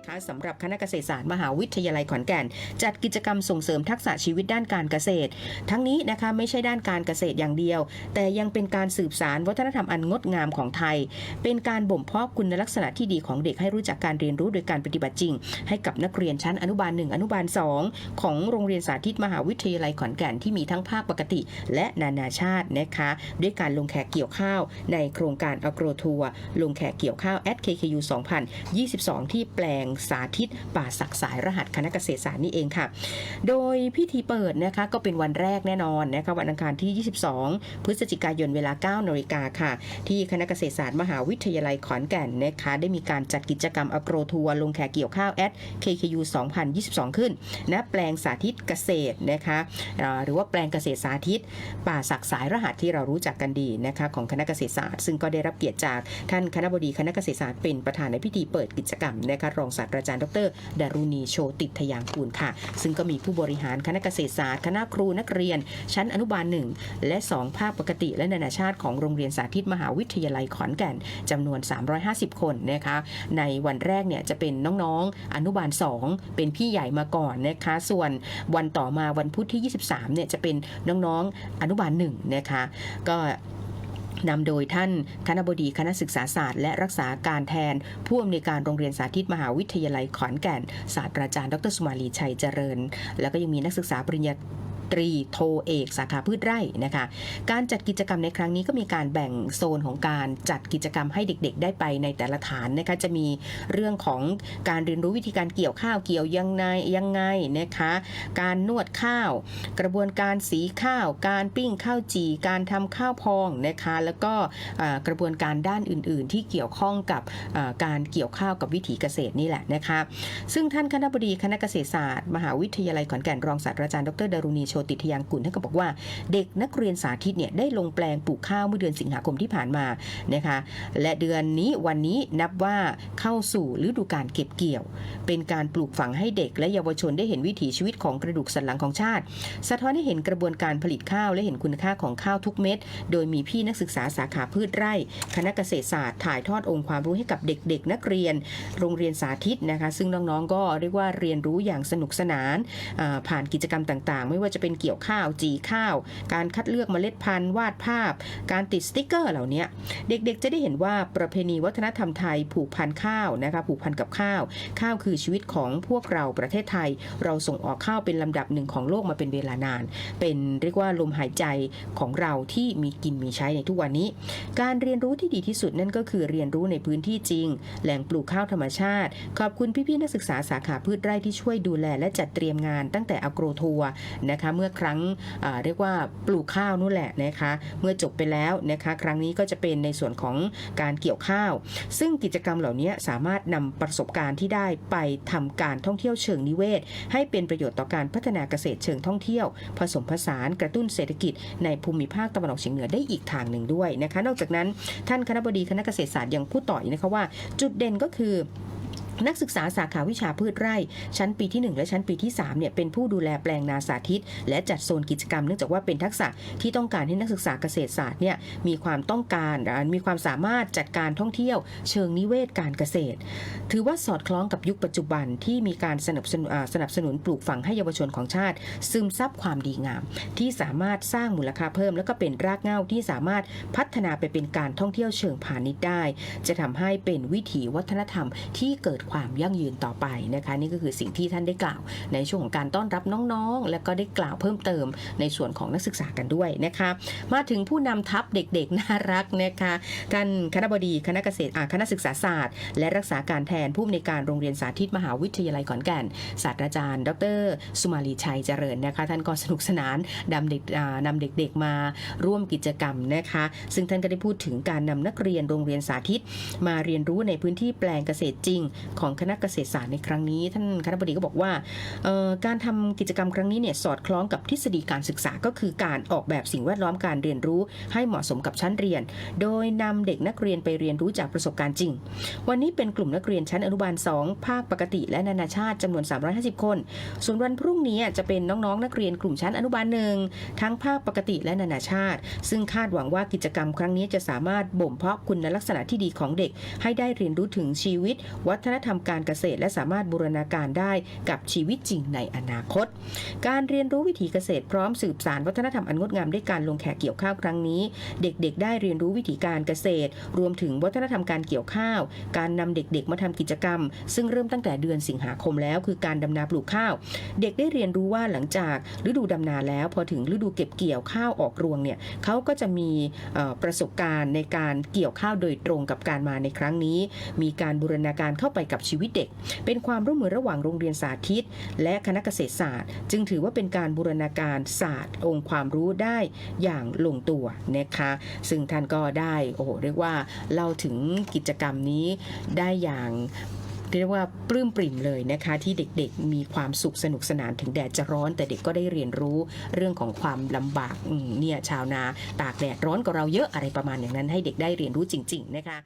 นะคะสำหรับคณะเกษตรศาสตร์มหาวิทยาลัยขอนแก่น จัดกิจกรรมส่งเสริมทักษะชีวิตด้านการเกษตร ทั้งนี้นะคะไม่ใช่ด้านการเกษตรอย่างเดียว แต่ยังเป็นการสืบสารวัฒนธรรมอันงดงามของไทย เป็นการบ่มเพาะคุณลักษณะที่ดีของเด็กให้รู้จักการเรียนรู้โดยการปฏิบัติจริง ให้กับนักเรียนชั้นอนุบาลหนึ่งอนุบาล 2 ของโรงเรียนสาธิตมหาวิทยาลัยขอนแก่นที่มีทั้งภาคปกติ และนานาชาตินะคะด้วยการลงแขกเกี่ยวข้าวในโครงการอ r o ทัวลงแขกเกี่ยวข้าว at KKU 2022 ที่แปลงสาธิต ป่าศักสายรหัสคณะเกษตรศาสตร์นี่เองค่ะ โดยพิธีเปิดนะคะก็เป็นวันแรกแน่นอนนะคะวันอังคารที่ 22 พฤศจิกายนเวลา9นาฬิกาค่ะ ที่คณะเกษตรศาสตร์มหาวิทยาลัยขอนแก่นนะคะได้มีการจัดกิจกรรมอ r o ทัวร์ลงแขกเกี่ยวข้าว at KKU 2022 ขึ้นณแปลงสาธิตเกษตรนะคะหรือว่าแปลงเกษตรสาธิต ป่าศักสายรหัสที่เรารู้จักกันดีนะคะของคณะเกษตรศาสตร์ ซึ่งก็ได้รับเกียรติจากท่านคณะบดีคณะเกษตรศาสตร์เป็นประธานในพิธีเปิดกิจกรรมนะคะรองศาสตราจารย์ดรดารุณีโชติทยางกูลค่ะ ซึ่งก็มีผู้บริหารคณะเกษตรศาสตร์คณะครูนักเรียน ชั้นอนุบาลหนึ่งและ 2 ภาคปกติและนานาชาติของโรงเรียนสาธิตมหาวิทยาลัยขอนแก่นจำนวน 350 คนนะคะในวันแรกเนี่ยจะเป็นน้องๆอนุบาล 2 เป็นพี่ใหญ่มาก่อนนะคะส่วนวันต่อมาวันพุธที่ 23เนี่ยจะเป็นน้องๆอนุบาลหนึ่งนะคะก็ นำโดยท่านคณบดีคณะศึกษาศาสตร์ และรักษาการแทน ผู้อำนวยการโรงเรียนสาธิตมหาวิทยาลัยขอนแก่น ศาสตราจารย์ดรสุมาลีชัยเจริญ แล้วก็ยังมีนักศึกษาปริญญา ตรีโทเอกสาขาพืชไร่นะคะ การจัดกิจกรรมในครั้งนี้ก็มีการแบ่งโซนของการจัดกิจกรรมให้เด็กๆ ได้ไปในแต่ละฐานนะคะจะมีเรื่องของการเรียนรู้วิธีการเกี่ยวข้าวเกี่ยวยังไงยังไงนะคะการนวดข้าว กระบวนการสีข้าว การปิ้งข้าวจี่การทำข้าวพองนะคะแล้วก็กระบวนการด้านอื่น ๆ ที่เกี่ยวข้องกับการเกี่ยวข้าวกับวิถีเกษตรนี่แหละนะคะซึ่งท่านคณะบดีคณะเกษตรศาสตร์ มหาวิทยาลัยขอนแก่นรองศาสตราจารย์ดรดารุณีโชติทยางกุลท่านก็บอกว่า เด็กนักเรียนสาธิตเนี่ยได้ลงแปลงปลูกข้าวเมื่อเดือนสิงหาคมที่ผ่านมานะคะและเดือนนี้วันนี้นับว่าเข้าสู่ฤดูการเก็บเกี่ยว เป็นการปลูกฝังให้เด็กและเยาวชนได้เห็นวิถีชีวิตของกระดูกสันหลังของชาติ สะท้อนให้เห็นกระบวนการผลิตข้าวและเห็นคุณค่าของข้าวทุกเม็ด โดยมีพี่นักศึกษาสาขาพืชไร่ คณะเกษตรศาสตร์ถ่ายทอดองค์ความรู้ให้กับเด็กๆ นักเรียน โรงเรียนสาธิตนะคะ ซึ่งน้องๆก็เรียกว่าเรียนรู้อย่างสนุกสนานผ่านกิจกรรมต่างๆ ไม่ว่าจะเป็นเกี่ยวข้าว จีข้าว การคัดเลือกเมล็ดพันธุ์วาดภาพ การติดสติกเกอร์เหล่านี้เด็กๆ จะได้เห็นว่าประเพณีวัฒนธรรมไทยผูกพันข้าวนะคะผูกพันกับข้าว ข้าวคือชีวิตของพวกเราประเทศไทย เราส่งออกข้าวเป็นลำดับหนึ่งของโลกมาเป็นเวลานาน เป็นเรียกว่าลมหายใจของเราที่มีกินมีใช้ในทุกวันนี้ การเรียนรู้ที่ดีที่สุดนั่นก็คือเรียนรู้ในพื้นที่จริง แหล่งปลูกข้าวธรรมชาติ ขอบคุณพี่ๆนักศึกษาสาขาพืชไร่ที่ช่วยดูแลและจัดเตรียมงานตั้งแต่อ r กรทัวร์นะคะมื่อครั้งเรียกว่าปลูกข้าวนู่นแหละนะคะเมื่อจบไปแล้วนะคะครั้งนี้ก็จะเป็นในส่วนของการเกี่ยวข้าว ซึ่งกิจกรรมเหล่านี้สามารถนำประสบการณ์ที่ได้ไปทำการท่องเที่ยวเชิงนิเวศ ให้เป็นประโยชน์ต่อการพัฒนาเกษตรเชิงท่องเที่ยว ผสมผสานกระตุ้นเศรษฐกิจในภูมิภาคตะวันออกเฉียงเหนือได้อีกทางหนึ่งด้วยนะคะ นอกจากนั้นท่านคณะบดีคณะเกษตรศาสตร์ยังพูดต่ออีกนะคะว่า จุดเด่นก็คือ นักศึกษาสาขาวิชาพืชไร่ ชั้นปีที่ 1 และชั้นปีที่ 3 เนี่ยเป็นผู้ดูแลแปลงนาสาธิต และจัดโซนกิจกรรมเนื่องจากว่าเป็นทักษะที่ต้องการให้นักศึกษาเกษตรศาสตร์เนี่ยมีความต้องการมีความสามารถจัดการท่องเที่ยว เชิงนิเวศการเกษตร ถือว่าสอดคล้องกับยุคปัจจุบันที่มีการสนับสนุนสนับสนุนปลูกฝังให้เยาวชนของชาติ ซึมซับความดีงาม ที่สามารถสร้างมูลค่าเพิ่ม แล้วก็เป็นรากเหง้าที่สามารถพัฒนาไปเป็นการท่องเที่ยวเชิงพาณิชย์ได้ จะทำให้เป็นวิถีวัฒนธรรมที่เกิดความยั่งยืนต่อไปนะคะนี่ก็คือสิ่งที่ท่านได้กล่าวในช่วงของการต้อนรับน้องๆ และก็ได้กล่าวเพิ่มเติมในส่วนของนักศึกษากันด้วยนะคะมาถึงผู้นำทัพเด็กๆน่ารักนะคะท่านคณบดีคณะเกษตรคณะศึกษาศาสตร์ และรักษาการแทนผู้อำนวยการโรงเรียนสาธิตมหาวิทยาลัยขอนแก่นศาสตราจารย์ ดร สุมาลีชัยเจริญนะคะท่านก็สนุกสนานนำเด็กนำเด็กๆมาร่วมกิจกรรมนะคะซึ่งท่านก็ได้พูดถึงการนำนักเรียนโรงเรียนสาธิต มาเรียนรู้ในพื้นที่แปลงเกษตรจริงของคณะเกษตรศาสตร์ในครั้งนี้ท่านคณบดีก็บอกว่าการทำกิจกรรมครั้งนี้เนี่ยสอดคล้องกับทฤษฎีการศึกษาก็คือการออกแบบสิ่งแวดล้อมการเรียนรู้ ให้เหมาะสมกับชั้นเรียน โดยนำเด็กนักเรียนไปเรียนรู้จากประสบการณ์จริง วันนี้เป็นกลุ่มนักเรียนชั้นอนุบาล 2 ภาคปกติ และนานาชาติจำนวน 350 คน ส่วนวันพรุ่งนี้จะเป็นน้องๆนักเรียนกลุ่มชั้นอนุบาลหนึ่งทั้งภาคปกติและนานาชาติ ซึ่งคาดหวังว่ากิจกรรมครั้งนี้จะสามารถบ่มเพาะคุณลักษณะที่ดีของเด็ก ให้ได้เรียนรู้ถึงชีวิต วัฒนธรรมการเกษตร และสามารถบูรณาการได้กับชีวิตจริงในอนาคต การเรียนรู้วิถีเกษตรพร้อมสืบสารวัฒนธรรมอันงดงามด้วยการลงแขกเกี่ยวข้าวครั้งนี้ เด็กๆ ได้เรียนรู้วิถีการเกษตร รวมถึงวัฒนธรรมการเกี่ยวข้าว การนำเด็กๆ มาทำกิจกรรม ซึ่งเริ่มตั้งแต่เดือนสิงหาคมแล้ว คือการดำนาปลูกข้าว เด็กได้เรียนรู้ว่าหลังจากฤดูดำนาแล้ว พอถึงฤดูเก็บเกี่ยวข้าวออกรวงเนี่ยเขาก็จะมีประสบการณ์ในการเกี่ยวข้าวโดยตรงกับการมาในครั้งนี้ มีการบูรณาการเข้าไปกับชีวิตเด็ก เป็นความร่วมมือระหว่างโรงเรียนสาธิต และคณะเกษตรศาสตร์ จึงถือว่าเป็นการบูรณาการศาสตร์ องค์ความรู้ได้อย่างลงตัวนะคะซึ่งท่านก็ได้โอ้โหเรียกว่าเล่าถึงกิจกรรมนี้ได้อย่างเรียกว่าปลื้มปริ่มเลยนะคะ ที่เด็กๆ มีความสุขสนุกสนานถึงแดดจะร้อน แต่เด็กก็ได้เรียนรู้เรื่องของความลำบากเนี่ยชาวนาตากแดดร้อนกว่าเราเยอะอะไรประมาณอย่างนั้น ให้เด็กได้เรียนรู้จริง ๆ นะคะ